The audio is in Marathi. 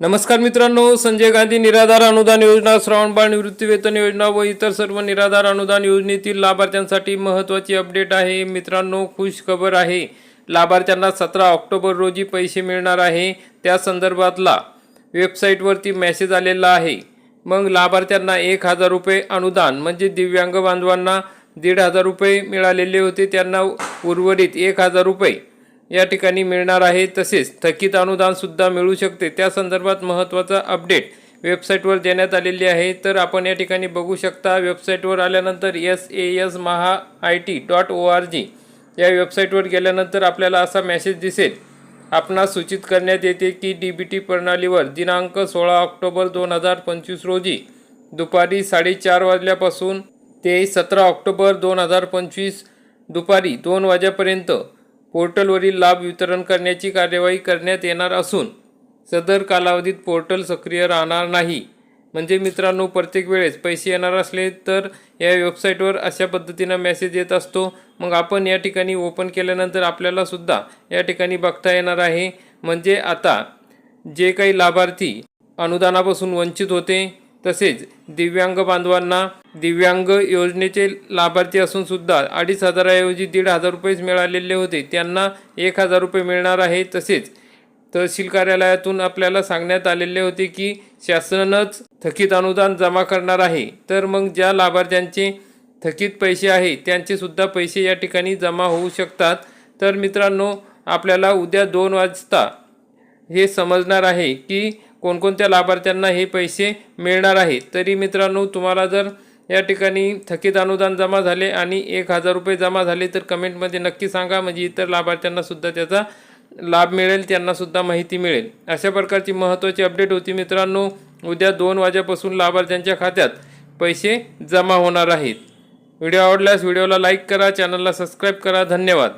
नमस्कार मित्रांनो संजय गांधी निराधार अनुदान योजना श्रावणबाळ निवृत्तीवेतन योजना व इतर सर्व निराधार अनुदान योजनेतील लाभार्थ्यांसाठी महत्त्वाची अपडेट आहे. मित्रांनो खुश खबर आहे. लाभार्थ्यांना सतरा ऑक्टोबर रोजी पैसे मिळणार आहे. त्या संदर्भातला वेबसाईटवरती मेसेज आलेला आहे. मग लाभार्थ्यांना एक हजार रुपये अनुदान म्हणजे दिव्यांग बांधवांना दीड हजार रुपये मिळालेले होते. त्यांना उर्वरित एक हजार रुपये या ठिकाणी मिळणार आहे. तसेच थकीत अनुदानसुद्धा मिळू शकते. त्या संदर्भात महत्त्वाचा अपडेट वेबसाईटवर देण्यात आलेली आहे. तर आपण या ठिकाणी बघू शकता वेबसाईटवर आल्यानंतर S A S Maha I T dot O R G या वेबसाईटवर गेल्यानंतर आपल्याला असा मेसेज दिसेल. आपणास सूचित करण्यात येते की डी बी टी प्रणालीवर दिनांक सोळा ऑक्टोबर दोन हजार पंचवीस रोजी दुपारी साडेचार वाजल्यापासून ते सतरा ऑक्टोबर दोन हजार पंचवीस दुपारी दोन वाजेपर्यंत पोर्टलवरील लाभ वितरण करण्याची कार्यवाही करण्यात येणार असून सदर कालावधीत पोर्टल सक्रिय राहणार नाही. म्हणजे मित्रांनो प्रत्येक वेळेस पैसे येणार असले तर या वेबसाईटवर अशा पद्धतीनं मेसेज येत असतो. मग आपण या ठिकाणी ओपन केल्यानंतर आपल्याला सुद्धा या ठिकाणी बघता येणार आहे. म्हणजे आता जे काही लाभार्थी अनुदानापासून वंचित होते तसेच दिव्यांग बांधवांना दिव्यांग योजनेचे लाभार्थी असून सुद्धा अडीच हजाराऐवजी दीड हजार रुपयेच मिळालेले होते. त्यांना एक हजार रुपये मिळणार आहे. तसेच तहसील कार्यालयातून आपल्याला सांगण्यात आलेले होते की शासनच थकीत अनुदान जमा करणार आहे. तर मग ज्या लाभार्थ्यांचे थकीत पैसे आहे त्यांचे सुद्धा पैसे या ठिकाणी जमा होऊ शकतात. तर मित्रांनो आपल्याला उद्या दोन वाजता हे समजणार आहे की कोणकोणत्या लाभार्थ्यांना हे पैसे मिळणार आहे? तरी मित्रांनो तुम्हाला जर या ठिकाणी थकीत अनुदान जमा झाले आणि एक हजार रुपये जमा झाले तर कमेंटमध्ये नक्की सांगा. म्हणजे इतर लाभार्थ्यांनासुद्धा त्याचा लाभ मिळेल त्यांनासुद्धा माहिती मिळेल. अशा प्रकारची महत्त्वाची अपडेट होती मित्रांनो उद्या दोन वाजेपासून लाभार्थ्यांच्या खात्यात पैसे जमा होणार आहेत. व्हिडिओ आवडल्यास व्हिडिओला लाईक करा चॅनलला सबस्क्राईब करा. धन्यवाद.